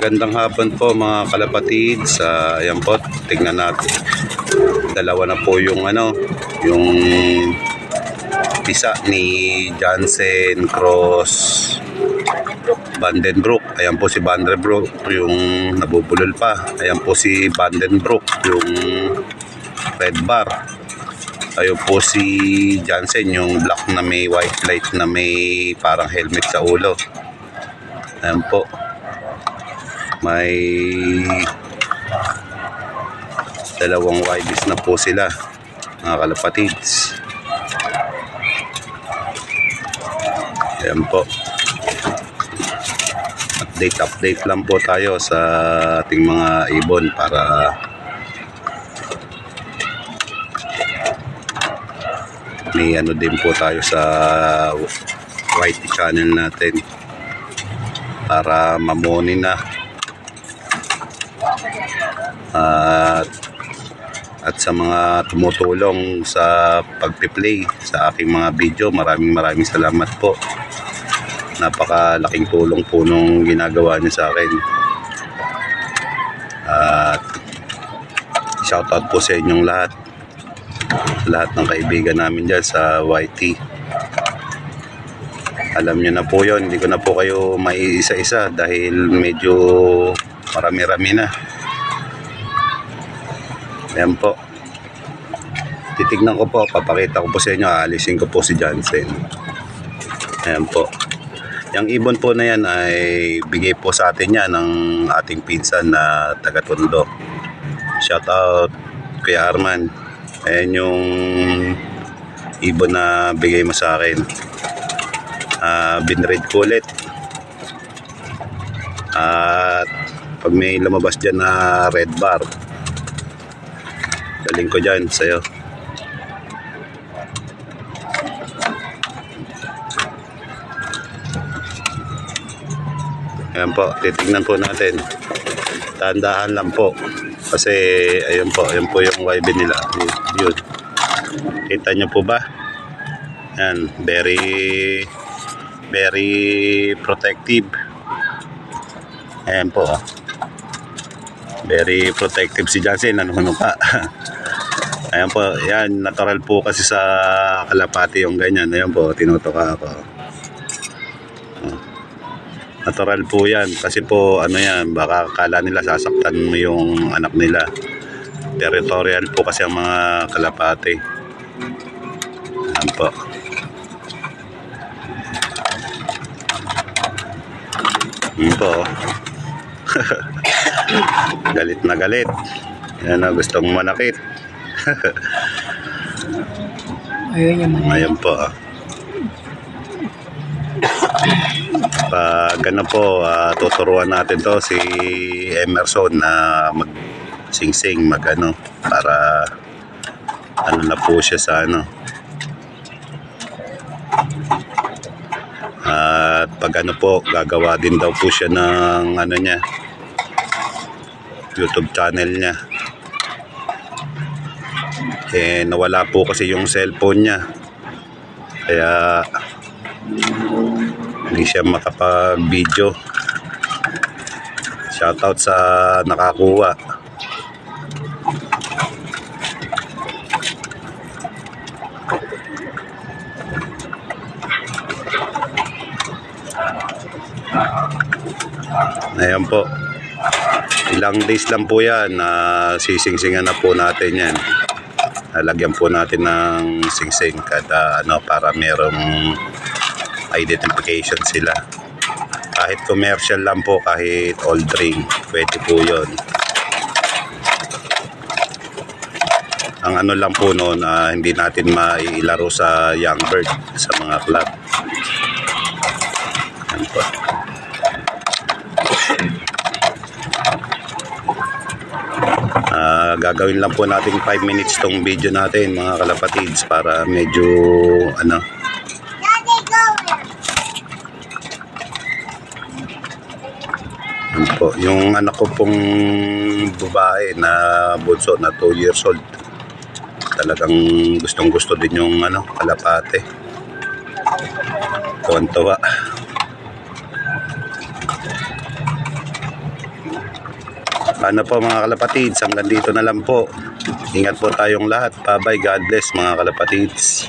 Magandang hapon po mga kalapatids. Uh, ayan po, tingnan natin. Dalawa na po yung ano, yung pisa ni Jansen Cross Vandenbroek. Ayan po si Vandenbroek yung nabubulol pa. Ayan po si Vandenbroek yung red bar. Ayun po si Jansen yung black na may white light na may parang helmet sa ulo. Ayan po. May dalawang YBs na po sila mga kalapatids. Ayan po. Update update lang po tayo sa ating mga ibon para may ano din po tayo sa YT channel natin para mamoni na at at sa mga tumutulong sa pagpi-play sa aking mga video maraming maraming salamat po. Napakalaking tulong po nung ginagawa niyo sa akin. At shoutout po sa inyong lahat. Lahat ng kaibigan namin dyan sa YT alam nyo na po yon hindi ko na po kayo may isa-isa dahil medyo marami-rami na ayan po. Titignan ko po papakita ko po sa inyo aalisin ko po si Jansen. Ayan po. Yung ibon po na yan ay bigay po sa atin yan ng ating pinsan na taga-tondo shout out Kuya Arman. Ayan yung ibon na bigay mo sa akin. Uh, binread ko ulit. At pag may lumabas dyan na red bar daling ko dyan sa'yo. Ayan po titignan po natin. Tandaan lang po. Kasi ayun po ayun po yung YB nila. Yun. Kita nyo po ba? Yan very very protective. Ayan po oh. Very protective si Jansen ano pa. Ayan po yan natural po kasi sa kalapati yung ganyan. Ayan po tinutuka ako. Oh. natural po yan kasi po ano yan baka kala nila sasaktan mo yung anak nila. Territorial po kasi ang mga kalapati. Ayan po. Yun po. galit na galit. Yan na, gustong manakit. Ayaw niya man. Ayan po. ah. Pag ano po, ah, tuturuan natin to si Emerson na mag sing-sing, mag ano, para ano na po siya sa ano. At pag ano po, gagawa din daw po siya ng ano niya, YouTube channel niya. Eh, nawala po kasi yung cellphone niya. Kaya, hindi siya makapag-video. Shoutout sa nakakuha. Ayan po. Ilang days lang po yan na sisingsingan na po natin yan. Lalagyan po natin ng singsing kada ano para merong identification sila. Kahit commercial lang po, kahit old drink, pwede po yon. Ang ano lang po noon, ah, hindi natin mailaro sa young bird, sa mga club. Yan po. Gagawin lang po natin 5 minutes tong video natin mga kalapatids para medyo ano. Yun po, yung anak ko pong babae na bunso na 2 years old talagang gustong gusto din yung ano kalapate. Tuwan-tuwa Paano po mga kalapatids? Hanggang dito na lang po. Ingat po tayong lahat. Bye-bye. God bless mga kalapatids.